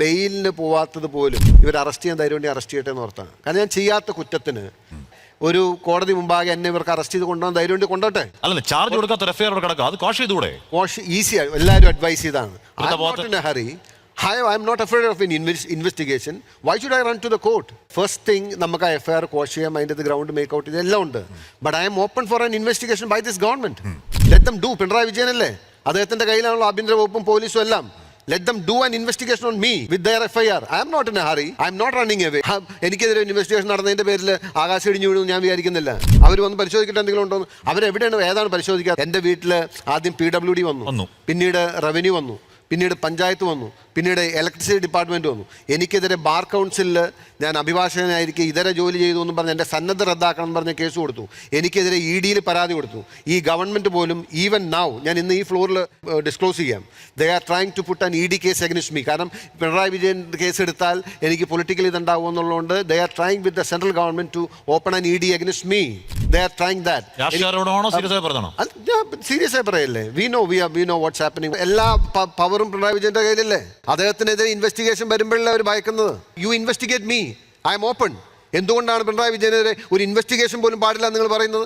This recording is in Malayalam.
ബെയിലിന് പോവാത്തത് പോലും ഇവർ അറസ്റ്റ് ചെയ്യാൻ ധൈര്യം വേണ്ടി അറസ്റ്റ് ചെയ്യട്ടെ എന്ന് ഓർത്താണ്. കാരണം ഞാൻ ചെയ്യാത്ത കുറ്റത്തിന് ഒരു കോടതി മുമ്പാകെ എന്നെ ഇവർക്ക് അറസ്റ്റ് ചെയ്ത് കൊണ്ടുപോകാൻ ധൈര്യം വേണ്ടി കൊണ്ടോട്ടെ അല്ല ചാർജ് കൊടുക്കാത്ത എഫ്ഐആർ കിടക്കുക. അത് കോഷ് ചെയ്തുകൂടെ? കോഷ് ഈസി ആണ് എല്ലാവരും അഡ്വൈസ് ചെയ്താണ്. Hurry hurry why I'm not afraid of in investigation why should I run to the court first thing നമുക്ക് ആ എഫ് ഐ ആർ കോഷ് ചെയ്യാം. അതിന്റെ ഗ്രൗണ്ട് മേക്ക് ഔട്ട് ഇതെല്ലാം ഉണ്ട്. But I'm open for an investigation by this government let them do Pinarayi വിജയനല്ലേ? അദ്ദേഹത്തിന്റെ കയ്യിലാണല്ലോ ആഭ്യന്തര വകുപ്പും പോലീസും എല്ലാം. Let them do an investigation on me with their F I R I'm not in hurry I'm not running away എനിക്കെതിരെ ഇൻവെസ്റ്റിഗേഷൻ നടന്നതിന്റെ പേരിൽ ആകാശം ഇടിഞ്ഞു വീഴും ഞാൻ വിചാരിക്കുന്നില്ല. അവർ വന്ന് പരിശോധിക്കട്ടെ എന്തെങ്കിലും ഉണ്ടോ. അവരെവിടെയാണ് ഏതാണ് പരിശോധിക്കുക എന്റെ വീട്ടിൽ ആദ്യം പി ഡബ്ല്യു ഡി. വന്നു. പിന്നീട് റവന്യൂ വന്നു. പിന്നീട് പഞ്ചായത്ത് വന്നു. പിന്നീട് ഇലക്ട്രിസിറ്റി ഡിപ്പാർട്ട്മെന്റ് വന്നു. എനിക്കെതിരെ ബാർ കൗൺസിലിൽ ഞാൻ അഭിഭാഷകനായിരിക്കും ഇതര ജോലി ചെയ്തു എന്ന് പറഞ്ഞ് എന്റെ സന്നദ്ധ റദ്ദാക്കണം എന്ന് പറഞ്ഞ് കേസ് കൊടുത്തു. എനിക്കെതിരെ ഇ ഡിയിൽ പരാതി കൊടുത്തു. ഈ ഗവൺമെന്റ് പോലും ഈവൻ നൗ ഞാൻ ഇന്ന് ഈ ഫ്ലോറിൽ ഡിസ്ക്ലോസ് ചെയ്യാം. They are trying to put an E D case against me കാരണം പിണറായി വിജയൻ കേസ് എടുത്താൽ എനിക്ക് പൊളിറ്റിക്കലി ഇതുണ്ടാവും എന്നുള്ളതുകൊണ്ട് they are trying with the central government to open an E D against me they are trying that രാഷ്ട്രീയ ആരോപണമാണോ സീരിയസ് ആയി സീരിയസ് ആയി പറയല്ലേ? We know we we know what's happening എല്ലാ പവറും പിണറായി വിജയന്റെ കയ്യിലല്ലേ? അദ്ദേഹത്തിനെതിരെ ഇൻവെസ്റ്റിഗേഷൻ വരുമ്പോഴല്ലേ അവർ ഭയക്കുന്നത്? You investigate me am open എന്തുകൊണ്ടാണ് പിണറായി വിജയനെതിരെ ഒരു ഇൻവെസ്റ്റിഗേഷൻ പോലും പാടില്ല നിങ്ങൾ പറയുന്നത്?